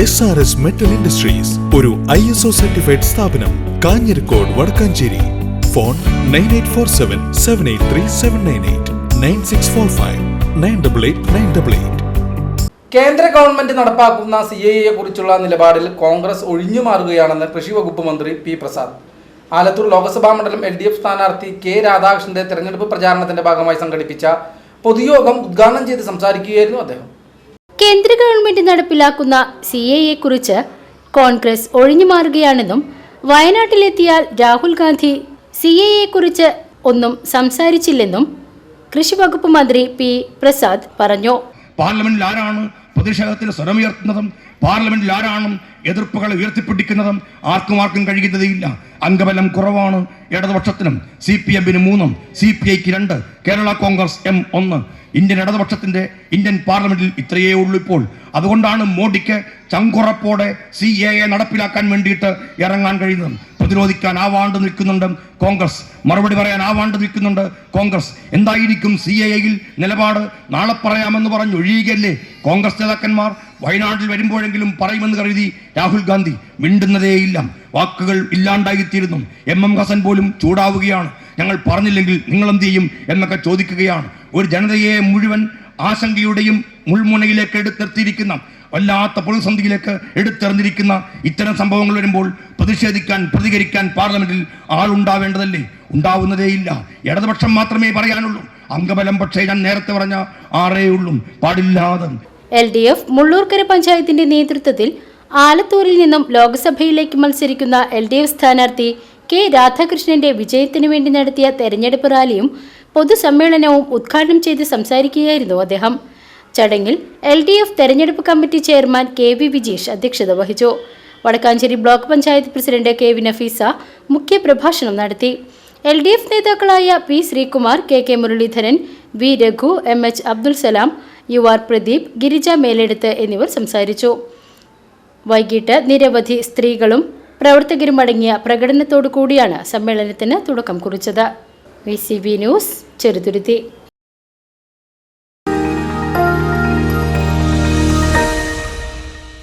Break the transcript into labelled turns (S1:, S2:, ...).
S1: S R S metal industries ഒരു I S O certified സ്ഥാപനം Kanjirakode Vadakkanchery phone nine eight four seven seven eight three seven nine eight nine six four five nine double eight nine double eight
S2: കേന്ദ്ര government നടപ്പാക്കുന്ന C A A കുറിച്ചുള്ള നിലപാടിൽ കോൺഗ്രസ് ഒഴിഞ്ഞു മാറുകയാണെന്ന് കൃഷി വകുപ്പ് മന്ത്രി പി പ്രസാദ് ആലത്തൂർ ലോക്സഭാ മണ്ഡലം എൽ ഡി എഫ് സ്ഥാനാർത്ഥി കെ രാധാകൃഷ്ണന്റെ തെരഞ്ഞെടുപ്പ് പ്രചാരണത്തിന്റെ ഭാഗമായി സംഘടിപ്പിച്ച പൊതുയോഗം ഉദ്ഘാടനം ചെയ്ത് സംസാരിക്കുകയായിരുന്നു അദ്ദേഹം
S3: ഗവൺമെന്റ് നടപ്പിലാക്കുന്ന സി കുറിച്ച് കോൺഗ്രസ് മാറുകയാണെന്നും വയനാട്ടിലെത്തിയാൽ രാഹുൽ ഗാന്ധി സി കുറിച്ച് ഒന്നും സംസാരിച്ചില്ലെന്നും കൃഷി വകുപ്പ് മന്ത്രി പി പ്രസാദ് പറഞ്ഞു
S4: പാർലമെന്റിൽ ആരാണ് പ്രതിഷേധത്തിൽ സ്വരമുയർത്തുന്നതും പാർലമെന്റിൽ ആരാണും എതിർപ്പുകളെ ഉയർത്തിപ്പിടിക്കുന്നതും ആർക്കും ആർക്കും കഴിയുന്നതേയില്ല അംഗബലം കുറവാണ് ഇടതുപക്ഷത്തിനും സി പി എമ്മിന് മൂന്നും സി പി ഐക്ക് രണ്ട് കേരള കോൺഗ്രസ് എം ഒന്ന് ഇന്ത്യൻ ഇടതുപക്ഷത്തിന്റെ ഇന്ത്യൻ പാർലമെന്റിൽ ഇത്രയേ ഉള്ളൂ ഇപ്പോൾ അതുകൊണ്ടാണ് മോഡിക്ക് ചങ്കുറപ്പോടെ സി എ നടപ്പിലാക്കാൻ വേണ്ടിയിട്ട് ഇറങ്ങാൻ കഴിയുന്നത് പ്രതിരോധിക്കാൻ ആവാണ്ട് നിൽക്കുന്നുണ്ട് കോൺഗ്രസ് മറുപടി പറയാൻ ആവാണ്ട് നിൽക്കുന്നുണ്ട് കോൺഗ്രസ് എന്തായിരിക്കും സി എ ഐയിൽ നിലപാട് നാളെ പറയാമെന്ന് പറഞ്ഞ് ഒഴിയുകയല്ലേ കോൺഗ്രസ് നേതാക്കന്മാർ വയനാട്ടിൽ വരുമ്പോഴെങ്കിലും പറയുമെന്ന് കരുതി രാഹുൽ ഗാന്ധി മിണ്ടുന്നതേയില്ല വാക്കുകൾ ഇല്ലാണ്ടായിത്തീരുന്നു എം എം ഹസൻ പോലും ചൂടാവുകയാണ് ഞങ്ങൾ പറഞ്ഞില്ലെങ്കിൽ നിങ്ങൾ എന്ത് ചെയ്യും എന്നൊക്കെ ചോദിക്കുകയാണ് ഒരു ജനതയെ മുഴുവൻ ആശങ്കയുടെയും മുൾമുനയിലേക്ക് എടുത്തെത്തിയിരിക്കുന്ന വല്ലാത്ത പ്രതിസന്ധിയിലേക്ക് എടുത്തെറിഞ്ഞിരിക്കുന്ന ഇത്തരം സംഭവങ്ങൾ വരുമ്പോൾ പ്രതിഷേധിക്കാൻ പ്രതികരിക്കാൻ പാർലമെന്റിൽ ആളുണ്ടാവേണ്ടതല്ലേ ഉണ്ടാവുന്നതേയില്ല ഇടതുപക്ഷം മാത്രമേ പറയാനുള്ളൂ അംഗബലം പക്ഷേ ഞാൻ നേരത്തെ പറഞ്ഞ ആറേ ഉള്ളൂ പാടില്ലാതെ
S3: എൽ ഡി എഫ് മുള്ളൂർക്കര പഞ്ചായത്തിന്റെ നേതൃത്വത്തിൽ ആലത്തൂരിൽ നിന്നും ലോക്സഭയിലേക്ക് മത്സരിക്കുന്ന എൽ ഡി എഫ് സ്ഥാനാർത്ഥി കെ രാധാകൃഷ്ണന്റെ വിജയത്തിനു വേണ്ടി നടത്തിയ തെരഞ്ഞെടുപ്പ് റാലിയും പൊതുസമ്മേളനവും ഉദ്ഘാടനം ചെയ്ത് സംസാരിക്കുകയായിരുന്നു അദ്ദേഹം ചടങ്ങിൽ എൽ ഡി എഫ് തെരഞ്ഞെടുപ്പ് committee chairman K V Vijeesh അധ്യക്ഷത വഹിച്ചു Vadakkanchery block panchayat president K V Nafeesa മുഖ്യപ്രഭാഷണം നടത്തി എൽ ഡി എഫ് നേതാക്കളായ P Sreekumar K K Muraleedharan V Raghu M H Abdul Salam U R Pradeep Girija Meleduth എന്നിവർ സംസാരിച്ചു വൈകിട്ട് നിരവധി സ്ത്രീകളും പ്രവർത്തകരും അടങ്ങിയ പ്രകടനത്തോടു കൂടിയാണ് സമ്മേളനത്തിന് തുടക്കം കുറിച്ചത് വി ന്യൂസ് ചെറുതുരുത്തി